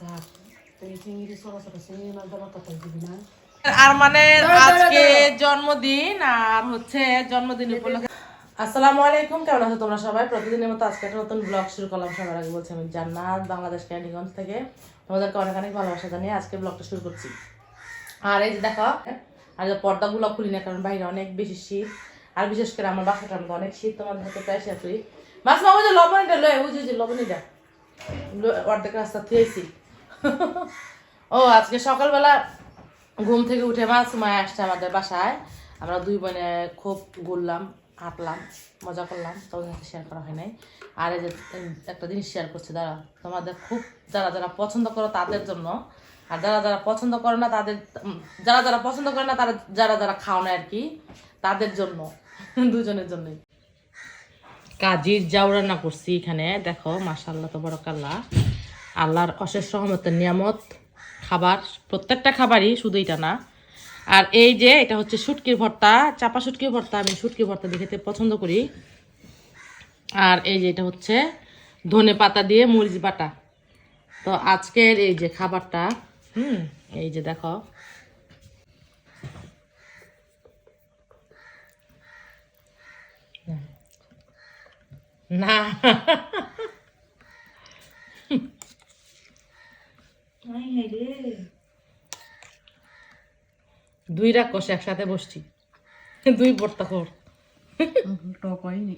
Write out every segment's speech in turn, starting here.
Sir. তুই চিংড়ি ছোট ছোট চিংড়ি মাছ দেওয়ার কথা আর মানে আজকে জন্মদিন আর হচ্ছে জন্মদিন উপলক্ষে আসসালামু আলাইকুম, কেমন আছো তোমরা সবাই? প্রতিদিনের মতো আজকে একটা নতুন ব্লগ শুরু করলাম। সবার আগে বলছি আমি জান্নাত, বাংলাদেশ ক্যান্ডিগঞ্জ থেকে। তোমাদেরকে অনেক অনেক ভালোবাসা জানিয়ে আজকে ব্লগটা শুরু করছি। আর এই যে দেখো, আর যে পর্দাগুলো খুলি না, কারণ বাইরে অনেক বেশি শীত। আর বিশেষ করে আমার বাসাটার মধ্যে অনেক শীত তোমাদের হাতে প্রায় শেষ করি মাছ মা ওই যে লবণীটা লয়, ওই যে- লবণীটা অর্ধেক রাস্তা থুয়েছি। ও, আজকে সকালবেলা ঘুম থেকে উঠে মাছ মায় আসছে আমাদের বাসায়। আমরা দুই বোনে খুব ঘুরলাম। হাঁটলাম মজা করলাম সাথে শেয়ার করা হয় নাই। আর এই যে একটা জিনিস শেয়ার করছি দাঁড়া তোমাদের খুব যারা যারা পছন্দ করো তাদের জন্য, আর যারা যারা পছন্দ করে না তাদের যারা যারা পছন্দ করে না তারা যারা যারা খাও না আর কি, তাদের জন্য, দুজনের জন্যই। কাজির যাও রান্না করছি এখানে, দেখো মাশাল্লাহ তো বড় কাল্লা। আল্লাহর অশেষ রহমতের নিয়ামত, খাবার, প্রত্যেকটা খাবারই শুধু এটা না। আর এই যে, এটা হচ্ছে শুটকির ভর্তা, চাপা শুটকির ভর্তা, আমি শুটকির ভর্তা দেখতে পছন্দ করি। আর এই যে, এটা হচ্ছে ধনে পাতা দিয়ে মরিচ বাটা। তো আজকের এই যে খাবারটা, হুম, এই যে দেখো। না। দুই রাক্ষস একসাথে বসছি। দুই ভর্তা খোর টক হয়নি।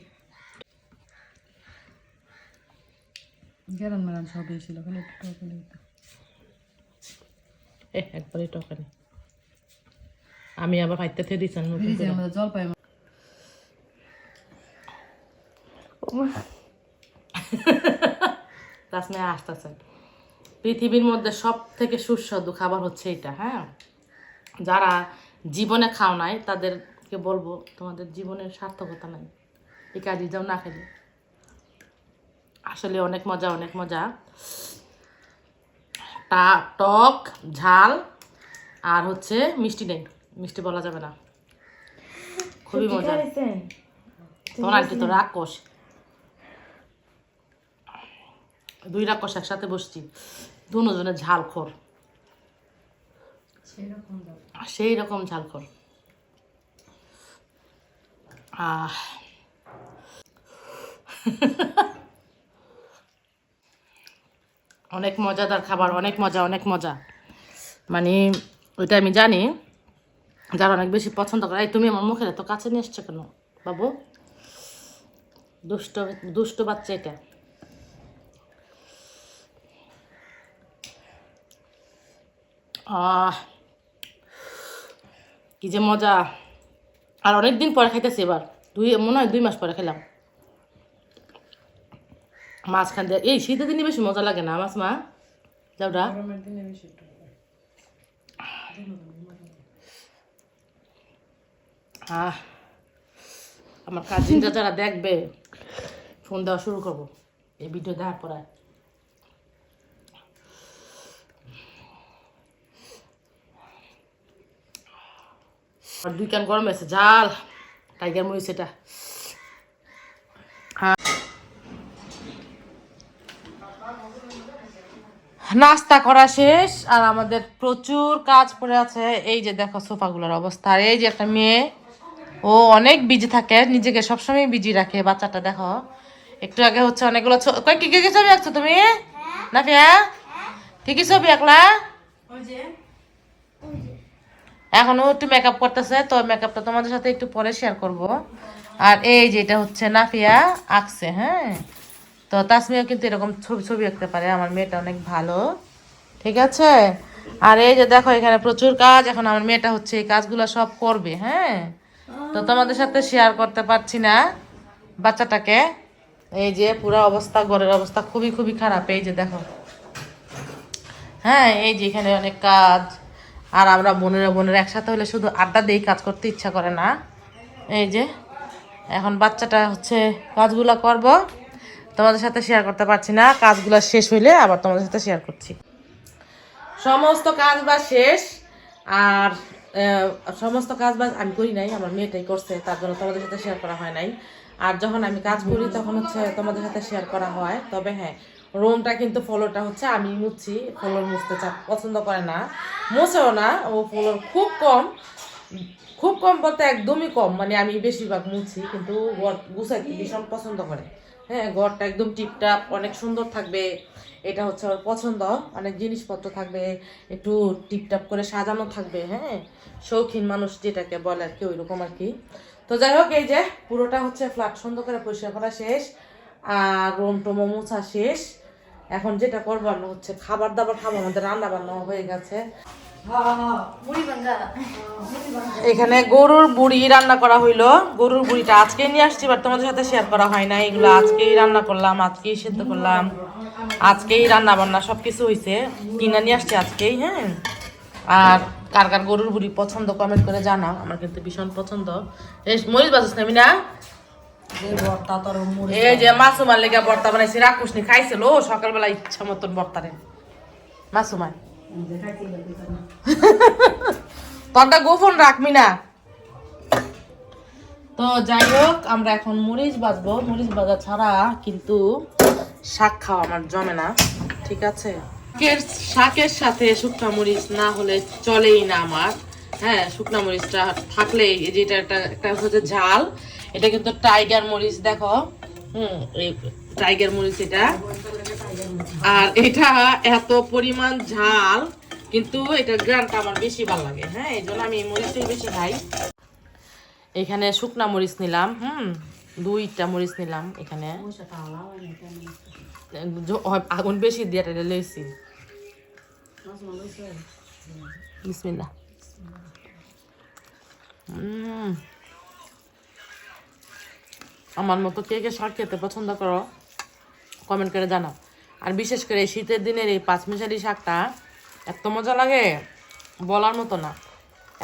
গেরান মেরান ছিল একটু টক হলে একবারই টকানি আমি আবার ফাইতে থেকে দিচ্ছেন করে। জল পাই তাসমিয়া আসতেছে। পৃথিবীর মধ্যে সব থেকে সুস্বাদু খাবার হচ্ছে এটা হ্যাঁ? যারা জীবনে খাও নাই তাদেরকে বলব তোমাদের জীবনের সার্থকতা নাই। এই কাজে যাও না খেলে। আসলে অনেক মজা অনেক মজা। টা টক ঝাল আর হচ্ছে মিষ্টি নেই মিষ্টি বলা যাবে না। খুবই মজা। তোমার আর কি তো রাক্ষস। দুই রাক্ষস একসাথে বসছি। দুজনে ঝাল খোর। সেই রকম ঝাল খোর আহ। অনেক মজাদার খাবার, অনেক মজা অনেক মজা। মানে ওইটা আমি জানি, যারা অনেক বেশি পছন্দ করে তুমি আমার মুখের এত কাছে নিয়ে এসছো কেন, বাবু? দুষ্ট দুষ্ট বাচ্চা এটা। আহ। কি যে মজা। আর অনেক দিন পরে খাইতেছি এবার। দুই মনে হয় দুই মাস পরে খেলাম মাঝখান দিয়ে এই শীতের দিনে বেশি মজা লাগে না মাছ মা? যাওটা আহ আমার কাজিনরা যারা দেখবে ফোন দেওয়া শুরু করব। এই ভিডিও দেখার পরে আর দুই কান গরম আছে ঝাল। টাইগার মরিচ এটা। নাস্তা করা শেষ আর আমাদের প্রচুর কাজ পড়ে আছে। এই যে দেখো সোফাগুলোর অবস্থা আর এই যে একটা মেয়ে ও অনেক বিজি থাকে নিজেকে সবসময় বিজি রাখে। বাচ্চাটা দেখো একটু আগে হচ্ছে অনেকগুলো কি কি কি ছবি আঁকছো তুমি? না ফিয়া কি কি ছবি আঁকলা? এখন ও একটু মেকআপ করতেছে, তো মেকআপটা তোমাদের সাথে একটু পরে শেয়ার করব। আর এই যে এটা হচ্ছে নাফিয়া আঁকছে হ্যাঁ? তো তাসমিয়াও কিন্তু এরকম ছবি ছবি আঁকতে পারে, আমার মেয়েটা অনেক ভালো, ঠিক আছে? আর এই যে দেখো, এখানে প্রচুর কাজ, এখন আমার মেয়েটা হচ্ছে এই কাজগুলো সব করবে হ্যাঁ? তো তোমাদের সাথে শেয়ার করতে পারছি না বাচ্চাটাকে। এই যে পুরো অবস্থা, ঘরের অবস্থা খুবই খুবই খারাপ, এই যে দেখো। হ্যাঁ এই যে এখানে অনেক কাজ আর আমরা বোনেরা বোনেরা একসাথে হলে শুধু আড্ডা দিয়েই কাজ করতে ইচ্ছা করে না। এই যে, এখন বাচ্চাটা হচ্ছে কাজগুলো করব। তোমাদের সাথে শেয়ার করতে পারছি না, কাজগুলো শেষ হইলে আবার তোমাদের সাথে শেয়ার করছি। সমস্ত কাজ বাজ শেষ, আর সমস্ত কাজ বাজ আমি করি নাই, আমার মেয়েটাই করছে, তার জন্য তোমাদের সাথে শেয়ার করা হয় নাই। আর যখন আমি কাজ করি তখন হচ্ছে তোমাদের সাথে শেয়ার করা হয়, তবে হ্যাঁ রোমটা কিন্তু ফলোটা হচ্ছে আমি মুছছি ফলোর মুছতে চা পছন্দ করে না। মুছেও না, ও ফলোর খুব কম খুব কম বলতে একদমই কম মানে আমি বেশিরভাগ মুছি, কিন্তু ঘর গুছাইতে ভীষণ পছন্দ করে। হ্যাঁ ঘরটা একদম টিপটাপ, অনেক সুন্দর থাকবে, এটা হচ্ছে ওর পছন্দ, অনেক জিনিসপত্র থাকবে, একটু টিপটাপ করে সাজানো থাকবে হ্যাঁ শৌখিন মানুষ যেটাকে বলে আর কি, ওইরকম আর কি। তো যাই হোক, এই যে পুরোটা হচ্ছে ফ্ল্যাট সুন্দর করে পরিষ্কার করা শেষ, আর রোম টোমো মোছা শেষ। এখন যেটা করব, আমরা হচ্ছে খাবার দাবার খাব, আমাদের রান্না বান্না হয়ে গেছে। এখানে গরুর বুড়ি রান্না করা হইল। গরুর বুড়িটা আজকেই নিয়ে আসছি বাট তোমাদের সাথে শেয়ার করা হয় না এগুলো আজকেই রান্না করলাম, আজকেই সিদ্ধ করলাম। আজকেই রান্না বান্না সব কিছু হয়েছে কিনে নিয়ে আসছি আজকেই হ্যাঁ। আর কার কার গরুর বুড়ি পছন্দ কমেন্ট করে জানাও। আমার কিন্তু ভীষণ পছন্দ। মরিচ বাজাস নামি না এই যে মাসুমার লেগে ভর্তা বানাইছি, রাক্ষসনি খাইছিল সকালবেলা ইচ্ছা মতন গোপন রাখবি না। তো যাই হোক, আমরা এখন মরিচ বাজবো মরিচ বাজা ছাড়া কিন্তু শাক খাওয়া আমার জমে না, ঠিক আছে? শাকের সাথে শুকনা মরিচ না হলে চলেই না আমার। হ্যাঁ শুকনা মরিচটা থাকলে এই যেটা একটা একটা হচ্ছে ঝাল। এটা কিন্তু টাইগার মরিচ, দেখো। হুম টাইগার মরিচ এটা। আর এটা এত পরিমাণ ঝাল, কিন্তু এটা গ্রানটা আমার বেশি ভালো লাগে হ্যাঁ? এই জন্য আমি এই মরিচটাই বেশি খাই। এখানে শুকনা মরিচ নিলাম, হুম? দুইটা মরিচ নিলাম এখানে। আগুন বেশি দিয়ে এটা? বিসমিল্লাহ। উম। আমার মতো কে কে শাক খেতে পছন্দ করো? কমেন্ট করে জানাও। আর বিশেষ করে শীতের দিনের এই পাঁচমিশালি শাকটা, এত মজা লাগে, বলার মতো না।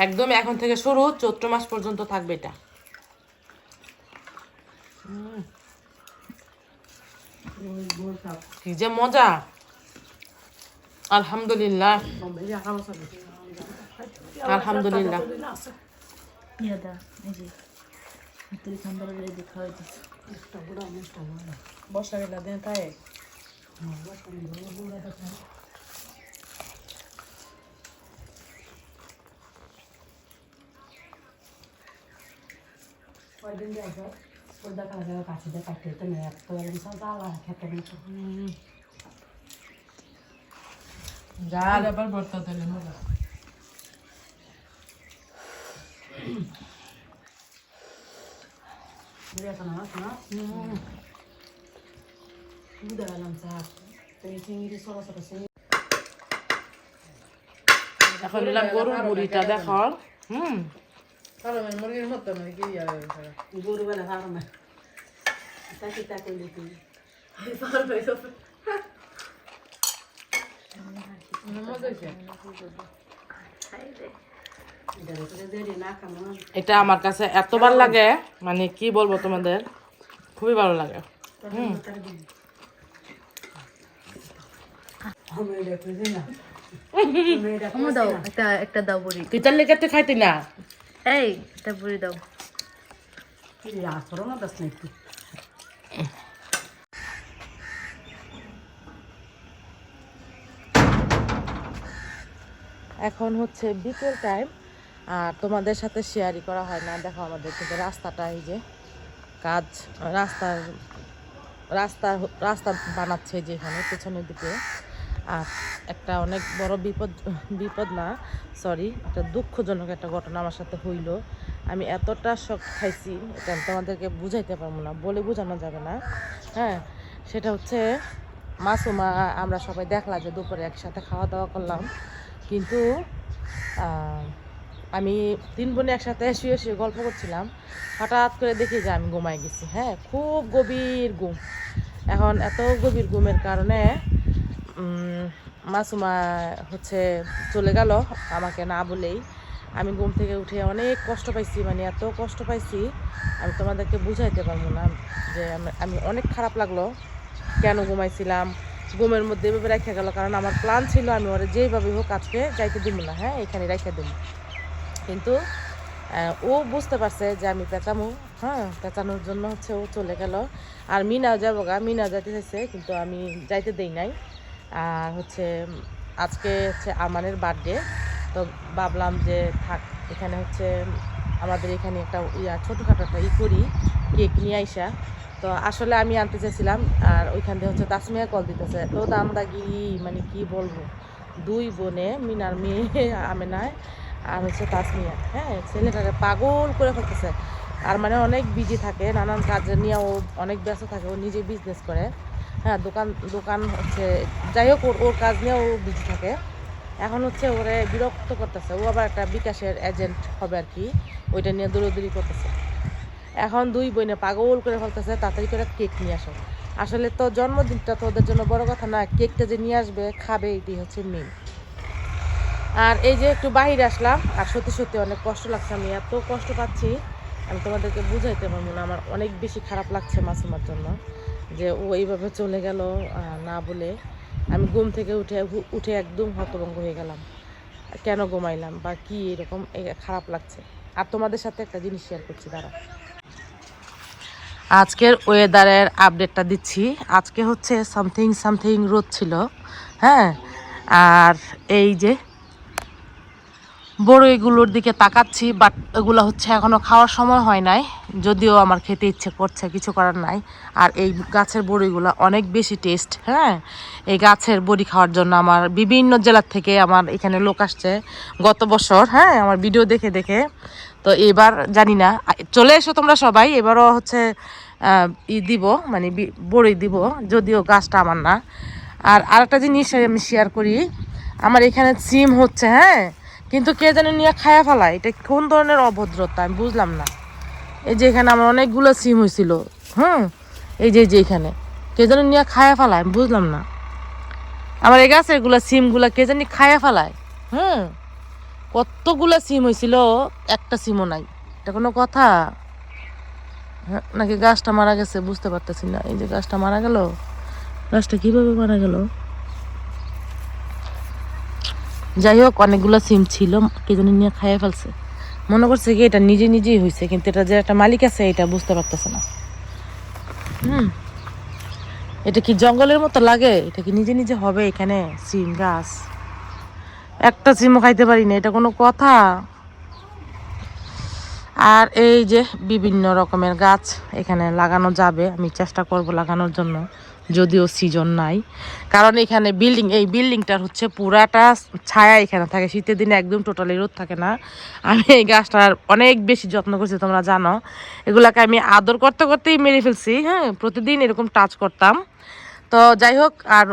একদম এখন থেকে শুরু, চৈত্র মাস পর্যন্ত থাকবে এটা। কি যে মজা। আলহামদুলিল্লাহ। গোল কাপ। কি যে মজা আলহামদুলিল্লাহ বোম্বে যা খাব সব। আলহামদুলিল্লাহ আছে। ইয়াদা এই যে হাতের খান্দার এই যে খাওয়াই দিচ্ছে একটা বুড়া, একটা বুড়া। বসা গেলা দেন তাই হ্যাঁ, বসা বুড়া, বুড়া দেখা। কয়দিন যাইছো? ওই দেখা যায় কাছে দিয়ে কাটতে তো নেই, এত এরকম জ্বালা খেতে নেই তো। জাল আবার ভর্তা দিলে মজা বুড়ি আছে না, আছে না? বুড়া গেলাম চাপ। তো এই চিংড়ি ছোট ছোট চিংড়ি এখন নিলাম গরুর বুড়িটা দেখো হুম গরু বেলা খাব না তাকে তাকে দিতে না খামো এটা আমার কাছে এত ভালো লাগে মানে কি বলব তোমাদের? খুবই ভালো লাগে। হুম। দাও একটা একটা দাও বুড়ি। কিচার লেগে তো খাইতি না? এই একটা বুড়ি দাও। আসরো না না একটু এখন হচ্ছে বিকেল টাইম আর তোমাদের সাথে শেয়ারই করা হয় না। দেখো আমাদের কিন্তু রাস্তাটা এই যে কাজ, রাস্তার রাস্তা রাস্তা বানাচ্ছে যেখানে পেছনের দিকে। আর একটা অনেক বড় বিপদ বিপদ না সরি একটা দুঃখজনক একটা ঘটনা আমার সাথে হইল। আমি এতটা শখ খাইছি, এটা আমি তোমাদেরকে বুঝাইতে পারব না, বলে বোঝানো যাবে না। হ্যাঁ সেটা হচ্ছে মাসুমা, আমরা সবাই দেখলাম যে দুপুরে একসাথে খাওয়া দাওয়া করলাম। কিন্তু আমি তিন বোনে একসাথে শুয়ে শুয়ে গল্প করছিলাম। হঠাৎ করে দেখি যে আমি ঘুমায় গেছি হ্যাঁ খুব গভীর ঘুম। এখন এত গভীর ঘুমের কারণে মাসুমা হচ্ছে চলে গেল, আমাকে না বলেই। আমি ঘুম থেকে উঠে অনেক কষ্ট পাইছি মানে এত কষ্ট পাইছি, আমি তোমাদেরকে বুঝাইতে পারব না যে আমি- অনেক খারাপ লাগল। কেন ঘুমাইছিলাম? ঘুমের মধ্যে এভাবে রেখে গেল, কারণ আমার প্ল্যান ছিল আমি ওরা যেইভাবে হোক আজকে যাইতে দিব না হ্যাঁ এখানে রেখে দিব। কিন্তু ও বুঝতে পারছে যে আমি পেঁচামু। হ্যাঁ পেঁচানোর জন্য হচ্ছে ও চলে গেল। আর মিনাও যাব গা, মিনা যাইতে চাইছে, কিন্তু আমি যাইতে দেই নাই। আর হচ্ছে, আজকে হচ্ছে আমানের বার্থডে, তো ভাবলাম যে থাক, এখানে হচ্ছে আমাদের এখানে একটা ইয়া, ছোটোখাটো একটা ই করি, কেক নিয়ে আইসা। তো আসলে আমি আনতে চাইছিলাম, আর ওইখান থেকে হচ্ছে তাসমিয়া কল দিতেছে। তো দামদাগিরি মানে কি বলব? দুই বোনে, মিনার মেয়ে, আমেনায় আর হচ্ছে তাসমিয়া হ্যাঁ ছেলেটাকে পাগল করে ফেলতেছে। আর মানে অনেক বিজি থাকে, নানান কাজে নিয়ে ও অনেক ব্যস্ত থাকে, ও নিজে বিজনেস করে। হ্যাঁ দোকান দোকান হচ্ছে, যাই হোক, ওর ওর কাজ নিয়ে ও বিজি থাকে। এখন হচ্ছে ওরে বিরক্ত করতেছে। ও আবার একটা বিকাশের এজেন্ট হবে আর কি, ওইটা নিয়ে দৌড়দৌড়ি করতেছে। এখন দুই বোনে পাগল করে ফেলতেছে, তাড়াতাড়ি করে কেক নিয়ে আসো। আসলে তো জন্মদিনটা তো ওদের জন্য বড় কথা না কেকটা যে নিয়ে আসবে, খাবে এটি হচ্ছে মেন আর এই যে একটু বাইরে আসলাম, আর সত্যি সত্যি অনেক কষ্ট লাগছে আমি, এত কষ্ট পাচ্ছি, আমি তোমাদেরকে বুঝাইতে পারব না, আমার অনেক বেশি খারাপ লাগছে মাসুমার জন্য, যে ও এইভাবে চলে গেল না বলে আমি ঘুম থেকে উঠে উঠে একদম হতভঙ্গ হয়ে গেলাম। কেন ঘুমাইলাম বা কি এরকম খারাপ লাগছে? আর তোমাদের সাথে একটা জিনিস শেয়ার করছি দাঁড়া আজকের ওয়েদারের আপডেটটা দিচ্ছি। আজকে হচ্ছে সামথিং সামথিং রোদ ছিল হ্যাঁ? আর এই যে বড়ইগুলোর দিকে তাকাচ্ছি বাট এগুলো হচ্ছে এখনও খাওয়ার সময় হয় নাই। যদিও আমার খেতে ইচ্ছে করছে, কিছু করার নাই। আর এই গাছের বড়িগুলো অনেক বেশি টেস্ট হ্যাঁ? এই গাছের বড়ি খাওয়ার জন্য আমার বিভিন্ন জেলার থেকে আমার এখানে লোক আসছে। গত বছর হ্যাঁ আমার ভিডিও দেখে দেখে। তো এবার জানি না, চলে এসো তোমরা সবাই, এবারও হচ্ছে ই দিব মানে বড়ি দিব, যদিও গাছটা আমার না। আর আরেকটা জিনিস আমি শেয়ার করি, আমার এখানে সিম হচ্ছে হ্যাঁ? কিন্তু কে জানি নিয়ে খায়া ফেলায়। এটা কোন ধরনের অভদ্রতা? আমি বুঝলাম না। এই যে এখানে আমার অনেকগুলো সিম হয়েছিল হুম? এই যে যে এখানে। কে জানি নিয়ে খায়া ফেলায় আমি বুঝলাম না। আমার এই গাছেরগুলা সিমগুলা কে জানি খায়া ফেলায়। হুম? কতগুলো সিম হয়েছিল একটা সিমও নাই। এটা কোনো কথা? হ্যাঁ, নাকি গাছটা মারা গেছে বুঝতে পারতেছি না। এই যে গাছটা মারা গেল গাছটা কীভাবে মারা গেল? যাই হোক অনেকগুলো সিম ছিল, কে জানি নিয়ে খাইয়ে ফেলছে। মনে করছে কি, এটা নিজে নিজেই হয়েছে কিন্তু এটা যে একটা মালিক আছে, এটা বুঝতে পারতেছে না। হুম। এটা কি জঙ্গলের মতো লাগে? এটা কি নিজে নিজে হবে এখানে? সিম, গাছ। একটা সিমও খাইতে পারি না, এটা কোনো কথা। আর এই যে বিভিন্ন রকমের গাছ এখানে লাগানো যাবে, আমি চেষ্টা করব লাগানোর জন্য। যদিও সিজন নাই। কারণ এখানে বিল্ডিং এই বিল্ডিংটার হচ্ছে পুরাটা ছায়া এখানে থাকে, শীতের দিনে একদম টোটালি রোদ থাকে না। আমি এই গাছটার অনেক বেশি যত্ন করছি, তোমরা জানো। এগুলাকে আমি আদর করতে করতেই মেরে ফেলছি হ্যাঁ প্রতিদিন এরকম টাচ করতাম। তো যাই হোক, আর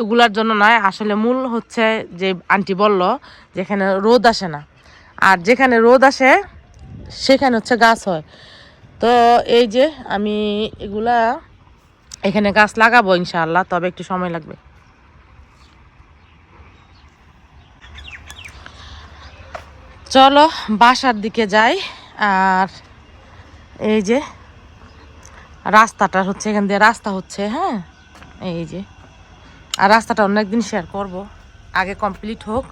এগুলার জন্য নয়, আসলে মূল হচ্ছে যে আন্টি বলল, যেখানে রোদ আসে না। আর যেখানে রোদ আসে, সেখানে হচ্ছে গাছ হয়। তো এই যে আমি এগুলা এখানে গাছ লাগাবো ইনশাআল্লাহ, তবে একটু সময় লাগবে। চলো বাসার দিকে যাই, আর এই যে রাস্তাটা হচ্ছে, এখান দিয়ে রাস্তা হচ্ছে হ্যাঁ? এই যে, আর রাস্তাটা অন্য একদিন শেয়ার করব, আগে কমপ্লিট হোক।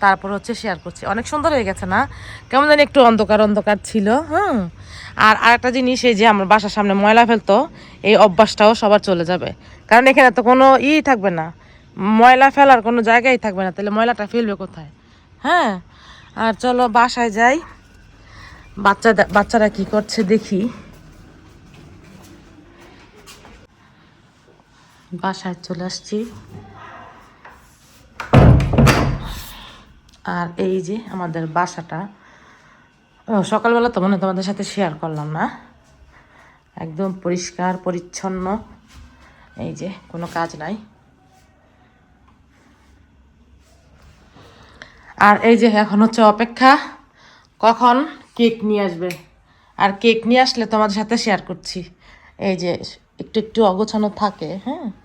তারপর হচ্ছে শেয়ার করছি। অনেক সুন্দর হয়ে গেছে না? কেমন জানি একটু অন্ধকার অন্ধকার ছিল, হুম? আর আরেকটা জিনিস, এই যে আমার বাসার সামনে ময়লা ফেলতো, এই অভ্যাসটাও সবার চলে যাবে। কারণ এখানে তো কোনো ই থাকবে না। ময়লা ফেলার কোনো জায়গায় থাকবে না। তাহলে ময়লাটা ফেলবে কোথায়? হ্যাঁ? আর চলো বাসায় যাই। বাচ্চা বাচ্চারা কি করছে দেখি। বাসায় চলে আসছি। আর এই যে আমাদের বাসাটা সকালবেলা তো মনে তোমাদের সাথে শেয়ার করলাম না। একদম পরিষ্কার, পরিচ্ছন্ন। এই যে, কোনো কাজ নাই। আর এই যে, এখন হচ্ছে অপেক্ষা। কখন কেক নিয়ে আসবে? আর কেক নিয়ে আসলে তোমাদের সাথে শেয়ার করছি। এই যে, একটু একটু অগোছানো থাকে হ্যাঁ?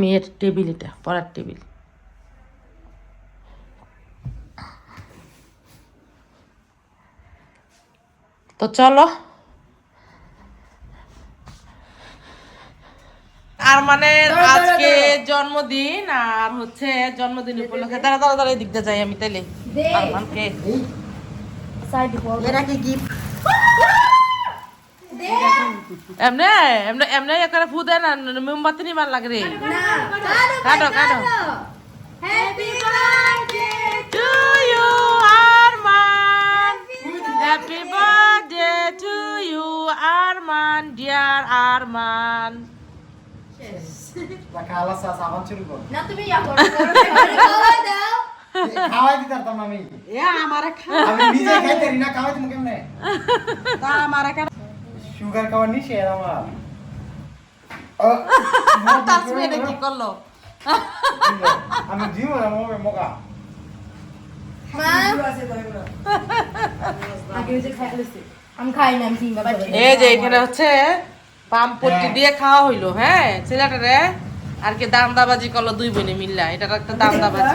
মেয়ের টেবিল এটা পড়ার টেবিল। তো চলো। আর মানে আজকে জন্মদিন আর হচ্ছে জন্মদিন উপলক্ষে। তারা তাড়াতাড়ি দিকতে যাই আমি তাইলে। আরমানকে। সাইড পর এরা কি গিফট এমনে এমনে এমনে একারে ফু দেয় না মোমবাতি নিবার লাগে রে কাটো কাটো happy birthday to you Arman. Happy birthday to you Arman dear Arman. খাওয়া সাবান শুরু কর না তুমি ইয়া করো খাওয়া দাও খাওয়াই দিতাম আমি এ আমারে খা আমি নিজে খাইতে পারি না খাওয়াই তুমি কেমনে তা আমারে খা সুগার খাওয়ার এর আমার কি করল? আমি জিও না মোবে মোকা মা। আগে যে খাই লইছি। আমি খাই না আমি সিঙ্গা বাবা এই যে এখানে হচ্ছে পাম্প পট্টি দিয়ে খাওয়া হইল হ্যাঁ? ছেলেটারে আর কি দান্দাবাজি করল দুই বোনে মিল্লা এটা একটা দান্দাবাজি।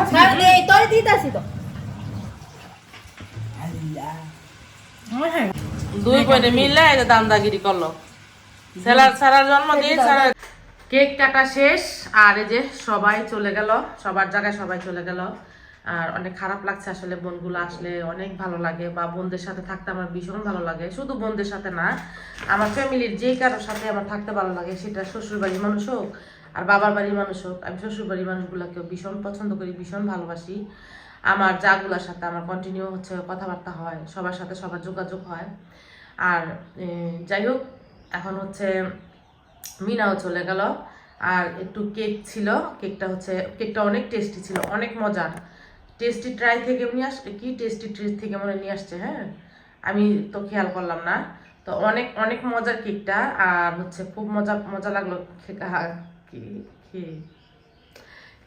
দিতাছি তো। দুই বোনে মিললে এই যে দান্দাগিরি করল। ছেলার ছেলার জন্মদিন ছেলার কেক কাটা শেষ আর এই যে সবাই চলে গেল সবার জায়গায় সবাই চলে গেল। আর অনেক খারাপ লাগছে আসলে বোনগুলো আসলে অনেক ভালো লাগে বা বোনদের সাথে থাকতে আমার ভীষণ ভালো লাগে। শুধু বোনদের সাথে না আমার ফ্যামিলির যে কারোর সাথে আমার থাকতে ভালো লাগে সেটা শ্বশুর বাড়ির মানুষ হোক আর বাবার বাড়ির মানুষ হোক। আমি শ্বশুর বাড়ির মানুষগুলোকেও ভীষণ পছন্দ করি ভীষণ ভালোবাসি। আমার যাগুলার সাথে আমার কন্টিনিউ হচ্ছে কথাবার্তা হয় সবার সাথে সবার যোগাযোগ হয়। আর যাই হোক, এখন হচ্ছে মিনাও চলে গেল। আর একটু কেক ছিল, কেকটা হচ্ছে, কেকটা অনেক টেস্টি ছিল, অনেক মজার টেস্টি ট্রাই থেকে নিয়ে আস কি টেস্টি ট্রিজ থেকে মনে নিয়ে আসছে হ্যাঁ? আমি তো খেয়াল করলাম না। তো অনেক অনেক মজার কেকটা, আর হচ্ছে খুব মজা মজা লাগল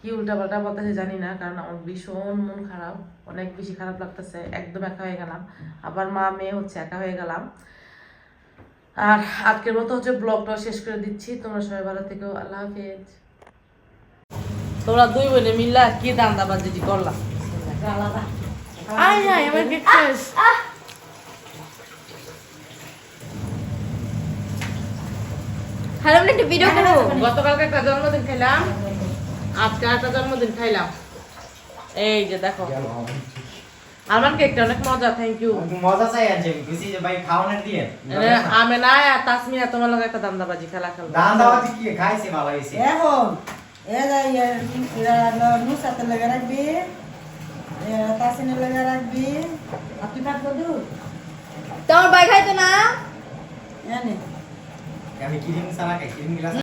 কি উল্টা পাল্টা বলতেছে জানি না, কারণ আমার ভীষণ মন খারাপ। অনেক বেশি খারাপ লাগতেছে একদম একা হয়ে গেলাম। আবার মা মেয়ে হচ্ছে একা হয়ে গেলাম। আর আজকের মতো হচ্ছে ব্লগটা শেষ করে দিচ্ছি। তোমরা সবাই ভালো থেকো আল্লাহ হাফেজ। তোমরা দুই বোনে মিল্লা কি দান্দাবাজি করলাম আয় আয় আমার কেক শেষ হ্যালো আমরা একটা ভিডিও করব গতকালকে একটা জন্মদিন খেলাম আজকে একটা জন্মদিন খাইলাম। এই যে দেখো। আমার কেকটা অনেক মজা থ্যাংক ইউ মজা চাই আছে বুঝি যে ভাই খাওয়ানোর দিয়ে। আমি না আর তাসমিয়া তোমার লগে একটা দান্দাবাজি খেলা খেলব। দান দাওয়াতি কি? খাইছে ভালো হইছে এখন এ যাই নুসাতে লেগে রাখবি তাসিনে লেগে রাখবি। আর তুই কাট করবি তোমার ভাই খাইতো না? এনে আমি ক্রিম সারা খাই ক্রিম গ্লাস